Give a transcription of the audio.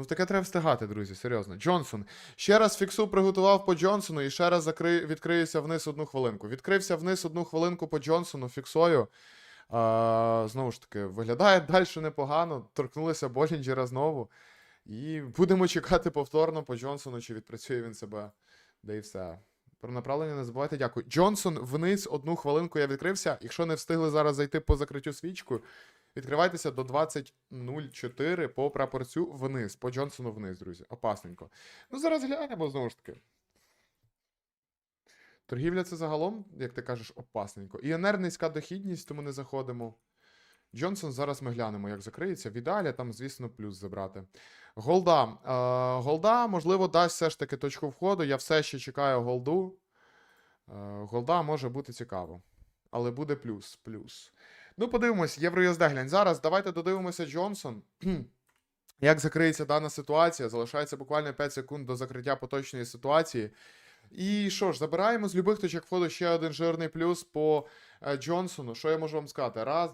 Ну, таке треба встигати, друзі, серйозно. Джонсон. Ще раз фіксу приготував по Джонсону і ще раз закри... відкриюся вниз одну хвилинку. Відкрився вниз одну хвилинку по Джонсону, фіксою. А, знову ж таки, виглядає далі непогано. Торкнулися Болінджера знову. І будемо чекати повторно по Джонсону, чи відпрацює він себе. Да і все. Про направлення не забувайте, дякую. Джонсон вниз одну хвилинку я відкрився. Якщо не встигли зараз зайти по закриттю свічкою, відкривайтеся до 20.04 по прапорцю вниз, по Джонсону вниз, друзі. Опасненько. Ну, зараз глянемо знову ж таки. Торгівля це загалом, як ти кажеш, опасненько. ІНР низька дохідність, тому не заходимо. Джонсон зараз ми глянемо, як закриється. В ідеалі там, звісно, плюс забрати. Голда. Е, голда, можливо, дасть все ж таки точку входу. Я все ще чекаю голду. Е, голда може бути цікаво. Але буде плюс. плюс. Ну, подивимось, євро глянь. Зараз давайте додивимося Джонсон. Як закриється дана ситуація? Залишається буквально 5 секунд до закриття поточної ситуації. І що ж, забираємо з любих точок входу ще один жирний плюс по е, Джонсону. Що я можу вам сказати? Раз,